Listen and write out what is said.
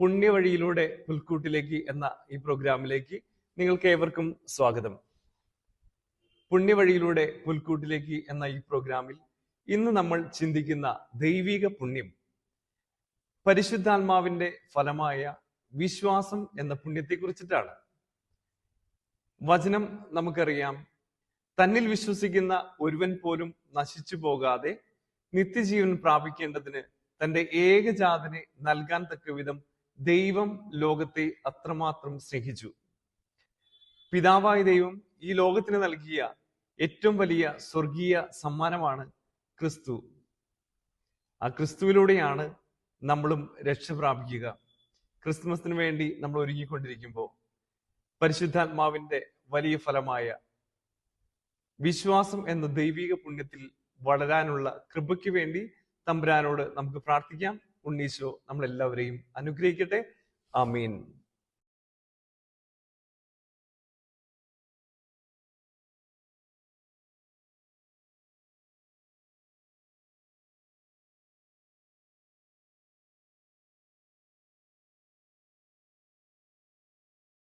പുണ്യവഴിയിലൂടെ പുൽക്കൂട്ടിലേക്ക് എന്ന ഈ പ്രോഗ്രാമിലേക്ക് നിങ്ങൾക്ക് ഏവർക്കും സ്വാഗതം. പുണ്യവഴിയിലൂടെ പുൽക്കൂട്ടിലേക്ക് എന്ന ഈ പ്രോഗ്രാമിൽ ഇന്ന് നമ്മൾ ചിന്തിക്കുന്ന ദൈവിക പുണ്യം പരിശുദ്ധാത്മാവിന്റെ ഫലമായ വിശ്വാസം എന്ന പുണ്യത്തെ കുറിച്ചിട്ടാണ് വചനം നമുക്കറിയാം തന്നിൽ വിശ്വസിക്കുന്ന ഒരുവൻ പോലും നശിച്ചു പോകാതെ നിത്യജീവൻ പ്രാപിക്കേണ്ടതിന് തന്റെ ഏകജാതനെ നൽകാൻ തക്ക വിധം ദൈവം ലോകത്തെ അത്രമാത്രം സ്നേഹിച്ചു. പിതാവായ ദൈവം ഈ ലോകത്തിന് നൽകിയ ഏറ്റവും വലിയ സ്വർഗീയ സമ്മാനമാണ് ക്രിസ്തു. ആ ക്രിസ്തുവിലൂടെയാണ് നമ്മളും രക്ഷ പ്രാപിക്കുക. ക്രിസ്മസിന് വേണ്ടി നമ്മൾ ഒരുങ്ങിക്കൊണ്ടിരിക്കുമ്പോൾ പരിശുദ്ധാത്മാവിന്റെ വലിയ ഫലമായ വിശ്വാസം എന്ന ദൈവിക പുണ്യത്തിൽ വളരാനുള്ള കൃപയ്ക്ക് വേണ്ടി തമ്പുരാനോട് നമുക്ക് പ്രാർത്ഥിക്കാം. ഉണ്ണീശോ നമ്മളെല്ലാവരെയും അനുഗ്രഹിക്കട്ടെ. ആമീൻ.